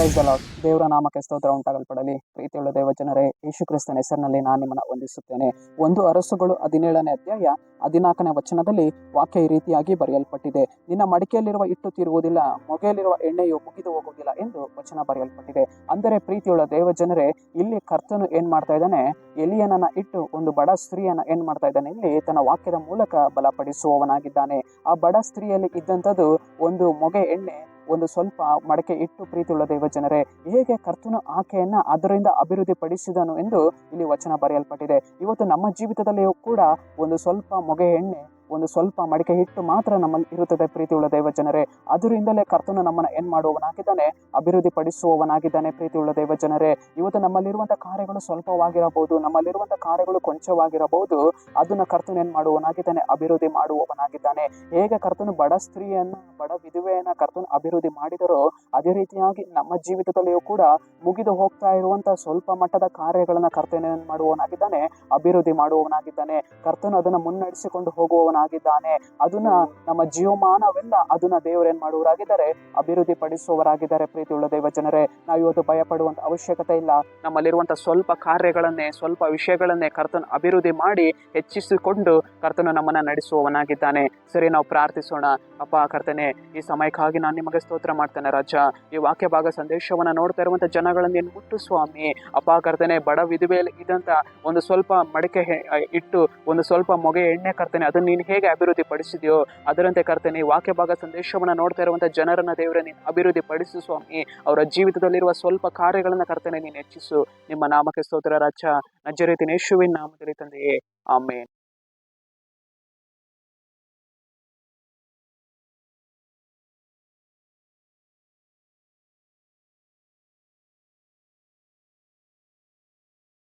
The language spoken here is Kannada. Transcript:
ಪ್ರೈಸ್ ದೇವರ ನಾಮಕ್ಕೆ ಸ್ತೋತ್ರ ಉಂಟಾಗಲ್ಪಡಲಿ. ಪ್ರೀತಿಯುಳ್ಳ ದೇವ ಜನರೇ ಯೇಸು ಕ್ರಿಸ್ತನ ಹೆಸರಿನಲ್ಲಿ ನಾನು ನಿಮ್ಮನ್ನು ವಂದಿಸುತ್ತೇನೆ. ಒಂದು ಅರಸುಗಳು ಹದಿನೇಳನೇ ಅಧ್ಯಾಯ ಹದಿನಾಲ್ಕನೇ ವಚನದಲ್ಲಿ ವಾಕ್ಯ ಈ ರೀತಿಯಾಗಿ ಬರೆಯಲ್ಪಟ್ಟಿದೆ. ನಿನ್ನ ಮಡಿಕೆಯಲ್ಲಿರುವ ಇಟ್ಟು ತೀರುವುದಿಲ್ಲ, ಮೊಗೆಯಲ್ಲಿರುವ ಎಣ್ಣೆಯು ಮುಗಿದು ಹೋಗುವುದಿಲ್ಲ ಎಂದು ವಚನ ಬರೆಯಲ್ಪಟ್ಟಿದೆ. ಅಂದರೆ ಪ್ರೀತಿಯುಳ್ಳ ದೇವ ಜನರೇ ಇಲ್ಲಿ ಕರ್ತನು ಏನ್ ಮಾಡ್ತಾ ಇದ್ದಾನೆ? ಎಲಿಯನನ್ನ ಇಟ್ಟು ಒಂದು ಬಡ ಸ್ತ್ರೀಯನ್ನ ಏನ್ ಮಾಡ್ತಾ ಇದ್ದಾನೆ? ಇಲ್ಲಿ ತನ್ನ ವಾಕ್ಯದ ಮೂಲಕ ಬಲಪಡಿಸುವವನಾಗಿದ್ದಾನೆ. ಆ ಬಡ ಸ್ತ್ರೀಯಲ್ಲಿ ಇದ್ದಂಥದ್ದು ಒಂದು ಮೊಗೆ ಎಣ್ಣೆ ಒಂದು ಸ್ವಲ್ಪ ಮಡಕೆ ಇಟ್ಟು ಪ್ರೀತಿಯುಳ್ಳ ದೇವ ಜನರೇ ಹೇಗೆ ಕರ್ತನು ಆಕೆಯನ್ನ ಅದರಿಂದ ಅಭಿವೃದ್ಧಿ ಪಡಿಸಿದನು ಎಂದು ಇಲ್ಲಿ ವಚನ ಬರೆಯಲ್ಪಟ್ಟಿದೆ. ಇವತ್ತು ನಮ್ಮ ಜೀವಿತದಲ್ಲಿಯೂ ಕೂಡ ಒಂದು ಸ್ವಲ್ಪ ಮೊಗೆ ಎಣ್ಣೆ ಒಂದು ಸ್ವಲ್ಪ ಮಡಿಕೆ ಹಿಟ್ಟು ಮಾತ್ರ ನಮ್ಮಲ್ಲಿ ಇರುತ್ತದೆ ಪ್ರೀತಿಯುಳ್ಳ ದೈವ ಜನರೇ ಅದರಿಂದಲೇ ಕರ್ತನು ನಮ್ಮನ್ನ ಏನ್ ಮಾಡುವವನಾಗಿದ್ದಾನೆ? ಅಭಿವೃದ್ಧಿ ಪಡಿಸುವವನಾಗಿದ್ದಾನೆ ಪ್ರೀತಿಯುಳ್ಳ ದೈವ ಜನರೇ ಇವತ್ತು ನಮ್ಮಲ್ಲಿರುವಂತಹ ಕಾರ್ಯಗಳು ಸ್ವಲ್ಪವಾಗಿರಬಹುದು ನಮ್ಮಲ್ಲಿರುವಂತಹ ಕಾರ್ಯಗಳು ಕೊಂಚವಾಗಿರಬಹುದು. ಅದನ್ನ ಕರ್ತನು ಏನ್ ಮಾಡುವವನಾಗಿದ್ದಾನೆ? ಅಭಿವೃದ್ಧಿ ಮಾಡುವವನಾಗಿದ್ದಾನೆ. ಹೇಗೆ ಕರ್ತನು ಬಡ ಸ್ತ್ರೀಯನ್ನ, ಬಡ ವಿಧುವೆಯನ್ನ ಕರ್ತನು ಅಭಿವೃದ್ಧಿ ಮಾಡಿದರೋ, ಅದೇ ರೀತಿಯಾಗಿ ನಮ್ಮ ಜೀವಿತದಲ್ಲಿಯೂ ಕೂಡ ಮುಗಿದು ಹೋಗ್ತಾ ಇರುವಂತ ಸ್ವಲ್ಪ ಮಟ್ಟದ ಕಾರ್ಯಗಳನ್ನ ಕರ್ತನ ಏನ್ ಮಾಡುವವನಾಗಿದ್ದಾನೆ? ಅಭಿವೃದ್ಧಿ ಮಾಡುವವನಾಗಿದ್ದಾನೆ. ಕರ್ತನು ಅದನ್ನ ಮುನ್ನಡೆಸಿಕೊಂಡು ಹೋಗುವವನಾಗಿದ್ದಾನೆ ಅದನ್ನ ನಮ್ಮ ಜೀವಮಾನವೆಲ್ಲ ಅದನ್ನ ದೇವರೇನ್ ಮಾಡುವರಾಗಿದ್ದಾರೆ ಅಭಿವೃದ್ಧಿ ಪಡಿಸುವವರಾಗಿದ್ದಾರೆ ಪ್ರೀತಿಯುಳ್ಳ ದೇವ ಜನರೇ ನಾವು ಇವತ್ತು ಭಯ ಪಡುವಂತ ಅವಶ್ಯಕತೆ ಇಲ್ಲ. ನಮ್ಮಲ್ಲಿರುವಂತ ಸ್ವಲ್ಪ ಕಾರ್ಯಗಳನ್ನೇ, ಸ್ವಲ್ಪ ವಿಷಯಗಳನ್ನೇ ಕರ್ತನ ಅಭಿವೃದ್ಧಿ ಮಾಡಿ ಹೆಚ್ಚಿಸಿಕೊಂಡು ಕರ್ತನ ನಮ್ಮನ್ನ ನಡೆಸುವವನಾಗಿದ್ದಾನೆ. ಸರಿ, ನಾವು ಪ್ರಾರ್ಥಿಸೋಣ. ಅಪ್ಪ ಕರ್ತನೆ, ಈ ಸಮಯಕ್ಕಾಗಿ ನಾನು ನಿಮಗೆ ಸ್ತೋತ್ರ ಮಾಡ್ತೇನೆ ರಾಜ. ಈ ವಾಕ್ಯ ಭಾಗ ಸಂದೇಶವನ್ನ ನೋಡ್ತಾ ಇರುವಂತ ಜನಗಳನ್ನ ನೀನು ಮುಟ್ಟು ಸ್ವಾಮಿ. ಅಪ್ಪ ಕರ್ತನೆ, ಬಡ ವಿಧವೆಯಲ್ಲಿ ಇದ್ದಂತ ಒಂದು ಸ್ವಲ್ಪ ಮಡಿಕೆ ಇಟ್ಟು ಒಂದು ಸ್ವಲ್ಪ ಮೊಗೆ ಎಣ್ಣೆ ಕರ್ತನೆ, ಅದನ್ನ ನೀನು ಹೇಗೆ ಅಭಿವೃದ್ಧಿ ಪಡಿಸಿದೆಯೋ ಅದರಂತೆ ಕರ್ತನೆ ವಾಕ್ಯ ಭಾಗ ಸಂದೇಶವನ್ನು ನೋಡ್ತಾ ಇರುವಂತಹ ಜನರನ್ನ ದೇವರೇ, ನೀನು ಅಭಿವೃದ್ಧಿ ಪಡಿಸು ಸ್ವಾಮಿ. ಅವರ ಜೀವಿತದಲ್ಲಿರುವ ಸ್ವಲ್ಪ ಕಾರ್ಯಗಳನ್ನ ಕರ್ತನೆ, ನೀನು ಹೆಚ್ಚಿಸು. ನಿಮ್ಮ ನಾಮಕ್ಕೆ ಸ್ತೋತ್ರ, ರಾಜ. ನಜರೇತಿನ ಯೇಸುವಿನ ನಾಮದಲ್ಲಿ ತಂದೆಯೇ. ಆಮೇನ್.